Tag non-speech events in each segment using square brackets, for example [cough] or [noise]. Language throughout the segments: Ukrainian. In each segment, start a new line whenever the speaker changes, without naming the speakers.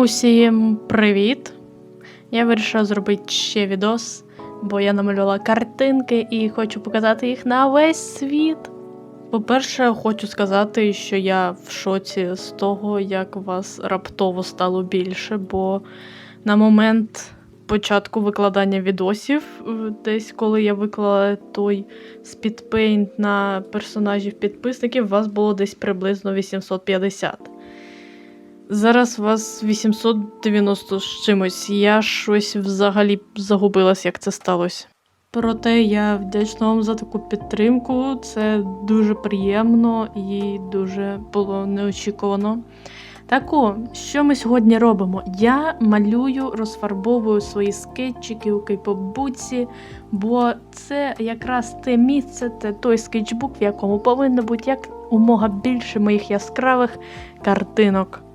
Усім привіт! Я вирішила зробити ще відос, бо я намалювала картинки і хочу показати їх на весь світ. По-перше, хочу сказати, що я в шоці з того, як вас раптово стало більше, бо на момент початку викладання відосів, е, десь коли я виклала той спідпейнт на персонажів підписників, вас було десь приблизно 850. Зараз вас 890 з чимось. Я щось взагалі загубилась, як це сталося. Проте я вдячна вам за таку підтримку. Це дуже приємно і дуже було неочікувано. Так о, що ми сьогодні робимо? Я малюю, розфарбовую свої скетчики у кейпобуці, бо це якраз те місце, це той скетчбук, в якому повинно бути як умога більше моїх яскравих картинок.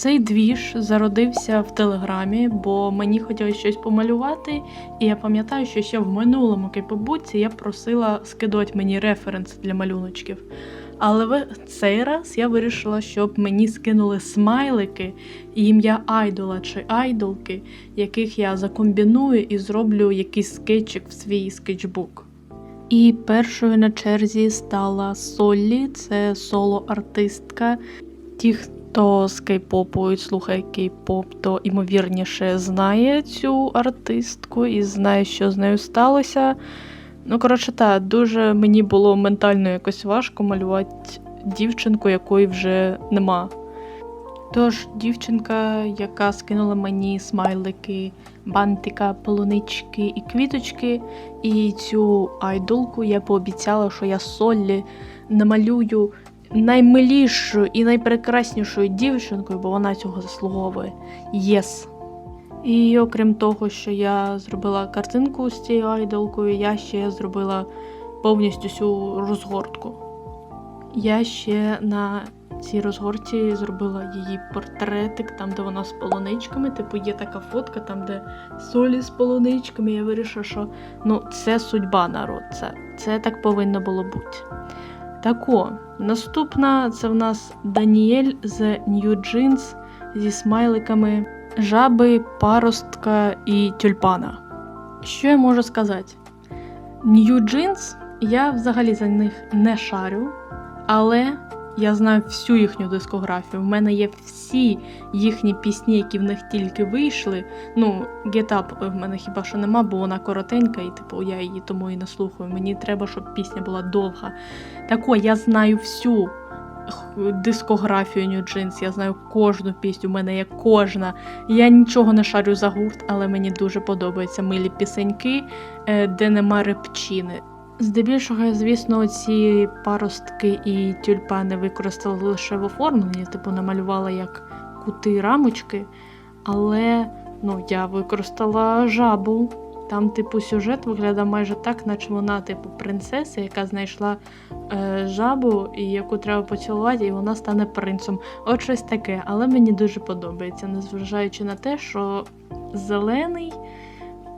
Цей двіж зародився в телеграмі, бо мені хотілося щось помалювати, і я пам'ятаю, що ще в минулому кейпобуці я просила скидати мені референс для малюночків. Але в цей раз я вирішила, щоб мені скинули смайлики і ім'я айдола чи айдолки, яких я закомбіную і зроблю якийсь скетчик в свій скетчбук. І першою на черзі стала Соллі, це соло-артистка. Ті, хто з кей-попу і слухає кей-поп, то ймовірніше знає цю артистку і знає, що з нею сталося. Ну, коротше, так, дуже мені було ментально якось важко малювати дівчинку, якої вже нема. Тож, дівчинка, яка скинула мені смайлики, бантика, полунички і квіточки, і цю айдолку я пообіцяла, що я Соллі намалюю наймилішою і найпрекраснішою дівчинкою, бо вона цього заслуговує. Єс! І окрім того, що я зробила картинку з цією айдолкою, я ще зробила повністю цю розгортку. Я ще на цій розгорті зробила її портретик, там, де вона з полуничками. Типу, є така фотка, там, де солі з полуничками. Я вирішила, що ну, це судьба народ. Це, це так повинно було бути. Так о, наступна це в нас Даніель з New Jeans зі смайликами жаби, паростка і тюльпана. Що я можу сказати? New Jeans, я взагалі за них не шарю, але я знаю всю їхню дискографію. В мене є всі їхні пісні, які в них тільки вийшли. Ну, Get Up в мене хіба що нема, бо вона коротенька, і типу я її тому і не слухаю. Мені треба, щоб пісня була довга. Так о, я знаю всю дискографію New Jeans, я знаю кожну пісню, у мене є кожна. Я нічого не шарю за гурт, але мені дуже подобаються милі пісеньки, е, де нема репчини. Здебільшого, звісно, ці паростки і тюльпани використала лише в оформленні, типу намалювала як кути рамочки, але ну, я використала жабу. Там, типу, сюжет виглядає майже так, наче вона, типу, принцеса, яка знайшла е, жабу, і яку треба поцілувати, і вона стане принцем. От щось таке, але мені дуже подобається, незважаючи на те, що зелений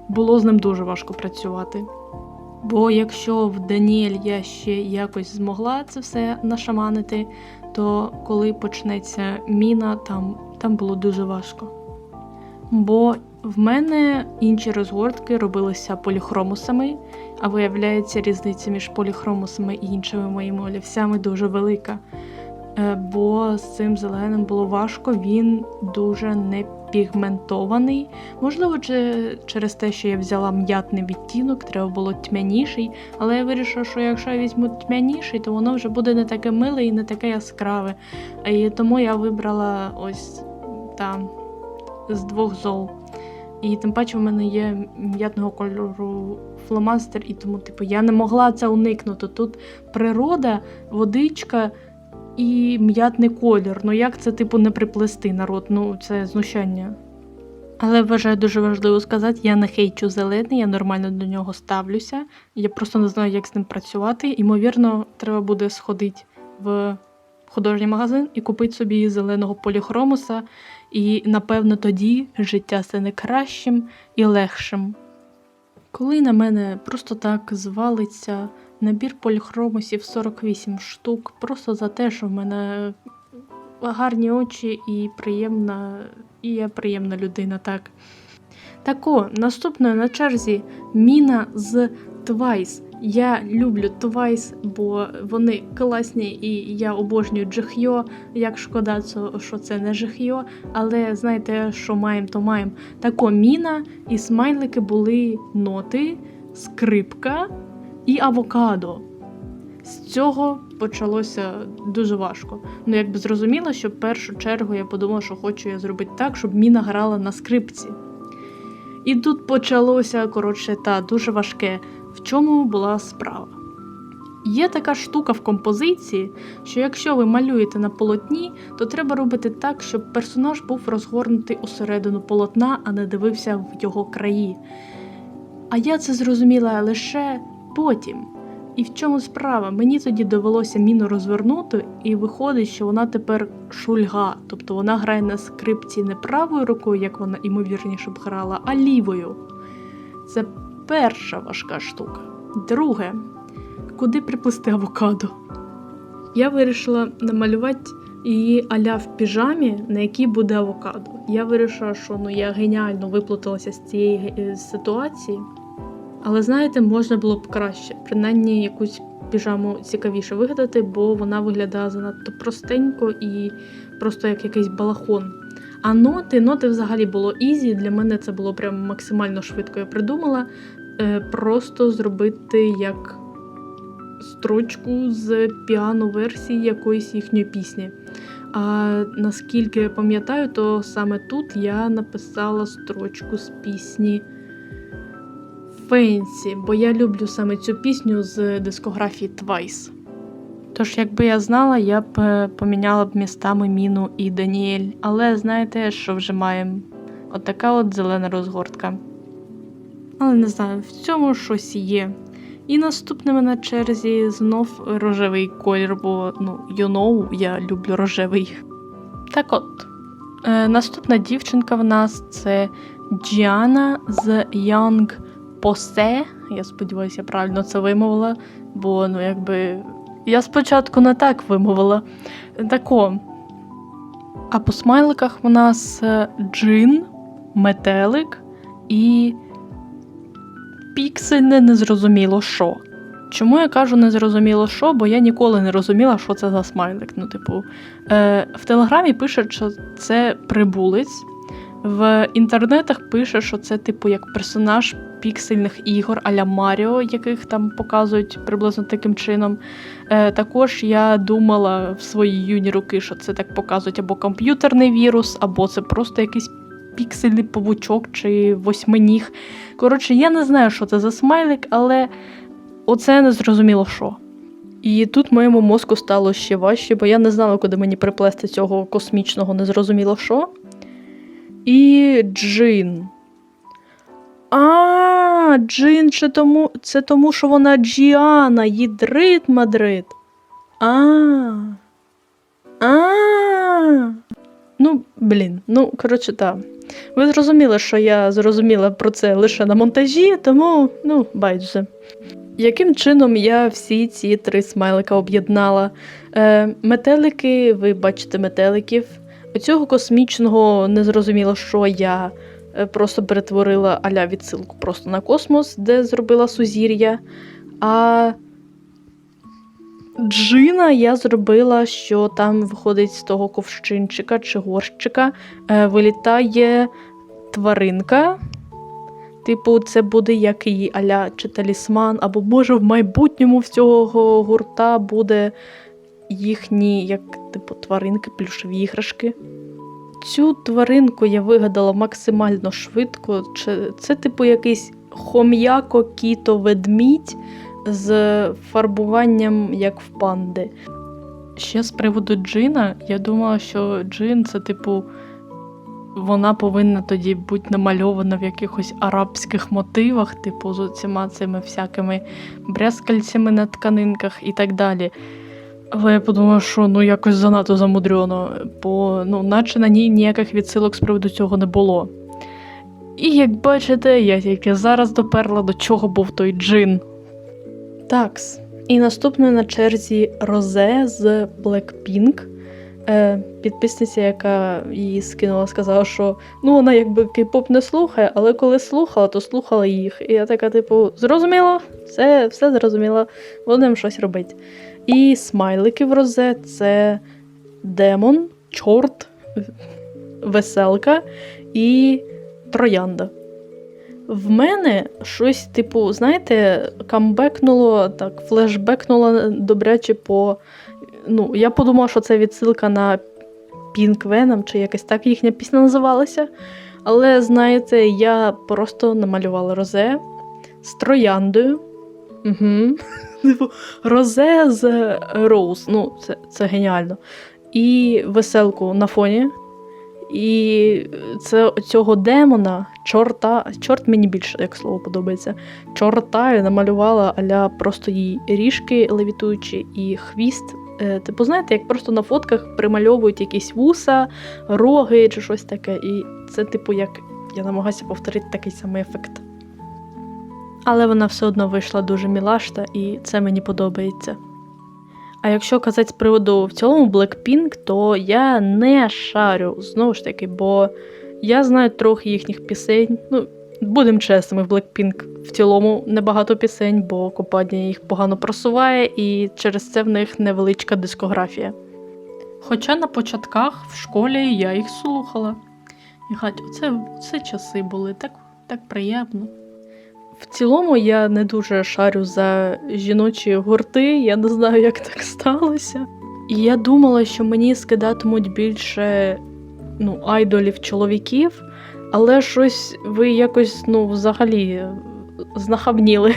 було з ним дуже важко працювати. Бо якщо в Даніель я ще якось змогла це все нашаманити, то коли почнеться міна, там, там було дуже важко. Бо в мене інші розгортки робилися поліхромусами, а виявляється, різниця між поліхромусами і іншими моїми олівцями дуже велика. Е, Бо з цим зеленим було важко, він дуже не пігментований. Можливо, через те, що я взяла м'ятний відтінок, треба було тьмяніший, але я вирішила, що якщо я візьму тьмяніший, то воно вже буде не таке миле і не таке яскраве. І тому я вибрала ось там з двох зол. І тим паче в мене є м'ятного кольору фломастер, і тому, типу, я не могла це уникнути. Тут природа, водичка і м'ятний колір. Ну як це, типу, не приплести народ? Ну, це знущання. Але вважаю дуже важливо сказати, я не хейчу зелений, я нормально до нього ставлюся. Я просто не знаю, як з ним працювати. Ймовірно, треба буде сходити в художній магазин і купити собі зеленого поліхромуса. І напевно тоді життя стане кращим і легшим. Коли на мене просто так звалиться набір поліхромусів 48 штук, просто за те, що в мене гарні очі і приємна, і я приємна людина, так. Тако, наступною на черзі Міна з Twice. Я люблю Twice, бо вони класні і я обожнюю Джихьо. Як шкода, що це не Джихьо, але знаєте, що маємо, то маємо. Тако Міна і смайлики були ноти, скрипка і авокадо. З цього почалося дуже важко. Ну, якби зрозуміло, що в першу чергу я подумала, що хочу я зробити так, щоб Міна грала на скрипці. І тут почалося, коротше, та дуже важке. В чому була справа? Є така штука в композиції, що якщо ви малюєте на полотні, то треба робити так, щоб персонаж був розгорнутий усередину полотна, а не дивився в його краї. А я це зрозуміла лише потім. І в чому справа? Мені тоді довелося міну розвернути, і виходить, що вона тепер шульга, тобто вона грає на скрипці не правою рукою, як вона ймовірніше б грала, а лівою. Це перша важка штука. Друге, куди приплести авокадо? Я вирішила намалювати її аля в піжамі, на якій буде авокадо. Я вирішила, що ну я геніально виплуталася з цієї е, ситуації. Але знаєте, можна було б краще, принаймні якусь піжаму цікавіше вигадати, бо вона виглядає занадто простенько і просто як якийсь балахон. А ноти, ноти взагалі було ізі. Для мене це було прям максимально швидко. Я придумала е, просто зробити як строчку з піано-версії якоїсь їхньої пісні. А наскільки я пам'ятаю, то саме тут я написала строчку з пісні Фенсі, бо я люблю саме цю пісню з дискографії Twice. Тож, якби я знала, я б е, поміняла б містами Міну і Даніель. Але знаєте, що вже маємо? От така от зелена розгортка. Але не знаю, в цьому щось є. І наступними на черзі знов рожевий колір, бо ну, you know, я люблю рожевий. Так от, е, наступна дівчинка в нас це Джіана з Young Pose. Я сподіваюся, я правильно це вимовила, бо ну якби. Я спочатку не так вимовила. Тако. А по смайликах в нас е, джин, метелик і піксельне незрозуміло що. Чому я кажу незрозуміло що, бо я ніколи не розуміла, що це за смайлик. Ну, типу, е, в Телеграмі пише, що це прибулець. В інтернетах пише, що це, типу, як персонаж піксельних ігор аля Маріо, яких там показують приблизно таким чином. Е, також я думала в свої юні роки, що це так показують або комп'ютерний вірус, або це просто якийсь піксельний павучок чи восьминіг. Коротше, я не знаю, що це за смайлик, але оце не зрозуміло що. І тут моєму мозку стало ще важче, бо я не знала, куди мені приплести цього космічного незрозуміло що. І Джин. А, Джин це тому, це тому, що вона Джіана, їдрит Мадрид. А. А. Ну, блін, ну, коротше, так. Ви зрозуміли, що я зрозуміла про це лише на монтажі, тому, ну, байдуже. Яким чином я всі ці три смайлика об'єднала? Е, метелики, ви бачите метеликів. Оцього космічного незрозуміло, що я просто перетворила аля відсилку просто на космос, де зробила сузір'я. А Джина я зробила, що там виходить з того ковщинчика чи горщика, е, вилітає тваринка. Типу, це буде як її аля чи талісман, або може в майбутньому в цього гурта буде їхні, як типу, тваринки, плюшеві іграшки. Цю тваринку я вигадала максимально швидко. Це, типу, якийсь хом'яко кіто ведмідь з фарбуванням як в панди. Ще з приводу джина, я думала, що джин це, типу, вона повинна тоді бути намальована в якихось арабських мотивах, типу, з оціма цими всякими брязкальцями на тканинках і так далі. Але я подумала, що ну якось занадто замудрено, бо ну, наче на ній ніяких відсилок з приводу цього не було. І як бачите, я тільки зараз доперла, до чого був той джин. Такс. І наступною на черзі Розе з Blackpink. Е, підписниця, яка її скинула, сказала, що ну вона якби кей-поп не слухає, але коли слухала, то слухала їх. І я така, типу, зрозуміла, все, все зрозуміла, будемо щось робити. І смайлики в розе це демон, чорт, веселка і троянда. В мене щось, типу, знаєте, камбекнуло, так, флешбекнуло добряче по. Ну, я подумала, що це відсилка на Pink Venom, чи якось так їхня пісня називалася. Але, знаєте, я просто намалювала розе з трояндою. [laughs] Типу, розе з Роуз. Ну, це, це геніально. І веселку на фоні. І це цього демона, чорта, чорт мені більше, як слово подобається. Чорта я намалювала аля просто її ріжки левітуючі і хвіст. Е, Типу, знаєте, як просто на фотках примальовують якісь вуса, роги чи щось таке. І це, типу, як я намагаюся повторити такий самий ефект. Але вона все одно вийшла дуже мілашта, і це мені подобається. А якщо казати з приводу в цілому Blackpink, то я не шарю знову ж таки, бо я знаю трохи їхніх пісень. Ну, будемо чесними, в Blackpink в цілому небагато пісень, бо компанія їх погано просуває, і через це в них невеличка дискографія. Хоча на початках в школі я їх слухала. І хать, оце, це часи були так, так приємно. В цілому я не дуже шарю за жіночі гурти, я не знаю, як так сталося. І я думала, що мені скидатимуть більше ну, айдолів чоловіків, але щось ви якось ну, взагалі знахабніли.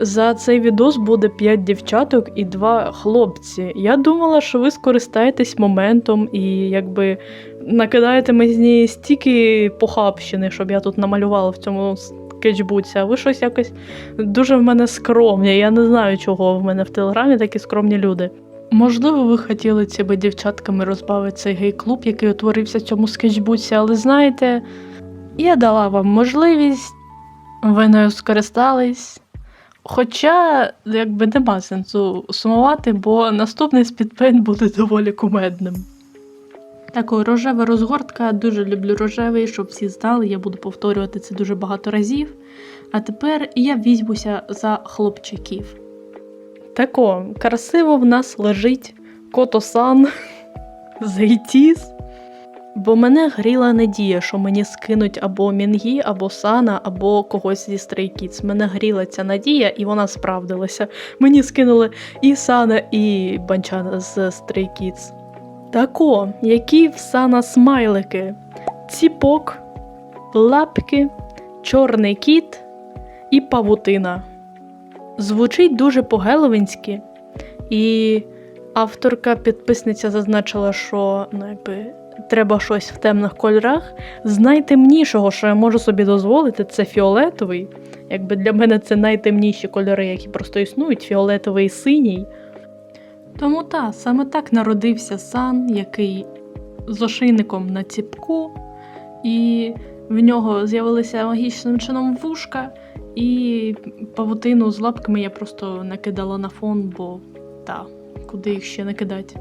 За цей відос буде 5 дівчаток і 2 хлопці. Я думала, що ви скористаєтесь моментом і якби накидаєте мені стільки похабщини, щоб я тут намалювала в цьому скетчбуці, а ви щось якось дуже в мене скромні. Я не знаю, чого в мене в телеграмі такі скромні люди. Можливо, ви хотіли цими дівчатками розбавити цей гей-клуб, який утворився в цьому скетчбуці, але знаєте, я дала вам можливість, ви нею скористались. Хоча, якби нема сенсу сумувати, бо наступний спідпейн буде доволі кумедним. Такий рожева розгортка, дуже люблю рожевий, щоб всі знали, я буду повторювати це дуже багато разів. А тепер я візьмуся за хлопчиків. Тако, красиво в нас лежить Кото-сан [laughs] з Гейтіс. Бо мене гріла надія, що мені скинуть або Мінгі, або Сана, або когось зі Stray Kids. Мене гріла ця надія, і вона справдилася. Мені скинули і Сана, і Банчана з Stray Kids. Тако, які в Сана смайлики, ціпок, лапки, чорний кіт і павутина. Звучить дуже по-геловінськи, і авторка підписниця зазначила, що ну, якби, треба щось в темних кольорах. З найтемнішого, що я можу собі дозволити, це фіолетовий. Якби для мене це найтемніші кольори, які просто існують, фіолетовий і синій. Тому та, саме так народився сан, який з ошейником на ціпку, і в нього з'явилися магічним чином вушка, і павутину з лапками я просто накидала на фон, бо та, куди їх ще накидати.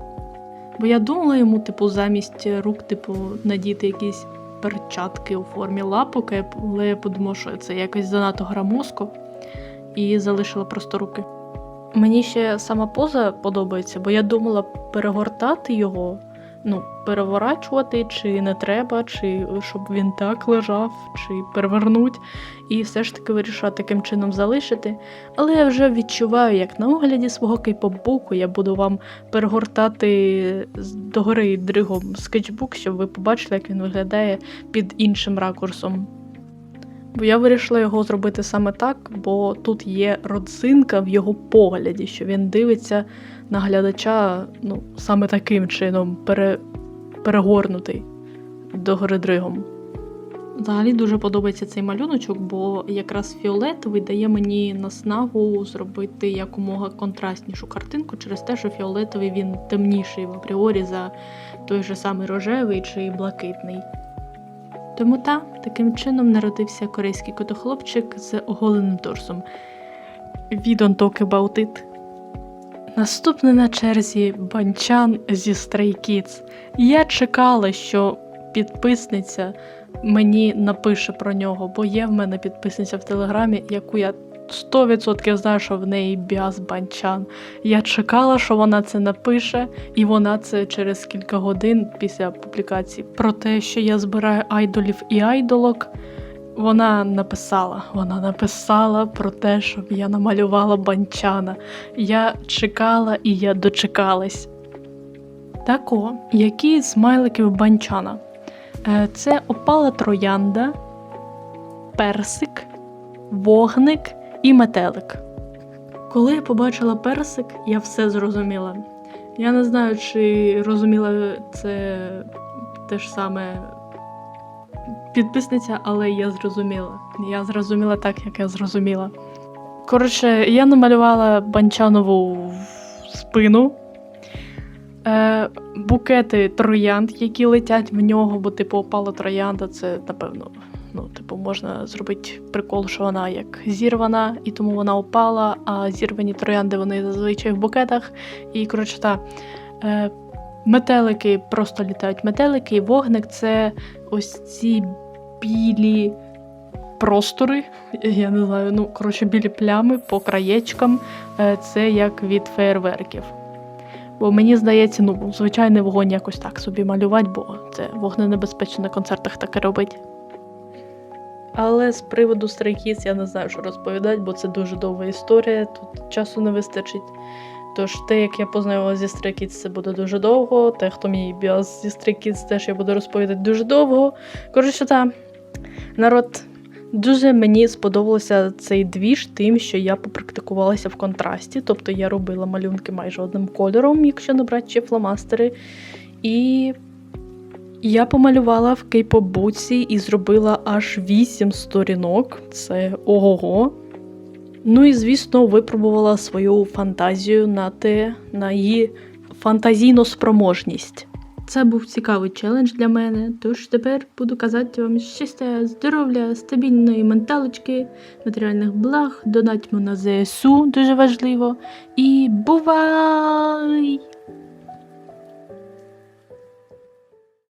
Бо я думала йому, типу, замість рук, типу, надіти якісь перчатки у формі лапок, але я подумала, що це якось занадто грамозко, і залишила просто руки. Мені ще сама поза подобається, бо я думала перегортати його, ну, переворачувати, чи не треба, чи щоб він так лежав, чи перевернуть, і все ж таки вирішила таким чином залишити. Але я вже відчуваю, як на огляді свого кейпоп-буку я буду вам перегортати догори дригом скетчбук, щоб ви побачили, як він виглядає під іншим ракурсом. Бо я вирішила його зробити саме так, бо тут є родзинка в його погляді, що він дивиться на глядача ну, саме таким чином, пере, перегорнутий догори дригом. Взагалі дуже подобається цей малюночок, бо якраз фіолетовий дає мені наснагу зробити якомога контрастнішу картинку через те, що фіолетовий він темніший в апріорі за той же самий рожевий чи блакитний. Тому та, таким чином народився корейський котохлопчик з оголеним торсом. We don't talk about it. Наступний на черзі банчан зі Stray Kids. Я чекала, що підписниця мені напише про нього, бо є в мене підписниця в телеграмі, яку я 100% знаю, що в неї біас банчан. Я чекала, що вона це напише, і вона це через кілька годин після публікації. Про те, що я збираю айдолів і айдолок. Вона написала, вона написала про те, щоб я намалювала банчана. Я чекала і я дочекалась. Тако, які з смайликів банчана? Е, Це опала троянда, персик, вогник і метелик. Коли я побачила персик, я все зрозуміла. Я не знаю, чи розуміла це те ж саме підписниця, але я зрозуміла. Я зрозуміла так, як я зрозуміла. Коротше, я намалювала банчанову спину, е, букети троянд, які летять в нього, бо типу опала троянда, це напевно. Ну, типу, можна зробити прикол, що вона як зірвана, і тому вона опала, а зірвані троянди вони зазвичай в букетах. І коротше, та е, метелики просто літають. Метелики і вогник це ось ці білі простори. Я не знаю, ну коротше, білі плями по краєчкам. Е, Це як від фейерверків. Бо мені здається, ну, звичайний вогонь якось так собі малювати, бо це вогненебезпечно на концертах таке робить. Але з приводу Kids я не знаю, що розповідати, бо це дуже довга історія, тут часу не вистачить. Тож те, як я познайомилася зі Stray це буде дуже довго. Те, хто мій біос зі Stray теж я буду розповідати дуже довго. Коротше, та народ. Дуже мені сподобався цей двіж тим, що я попрактикувалася в контрасті, тобто я робила малюнки майже одним кольором, якщо не брати ще фломастери. І я помалювала в кейпобуці і зробила аж 8 сторінок. Це ого-го. Ну і, звісно, випробувала свою фантазію на те, на її фантазійну спроможність. Це був цікавий челендж для мене, тож тепер буду казати вам щастя, здоров'я, стабільної менталочки, матеріальних благ, донатьмо на ЗСУ, дуже важливо. І бувай!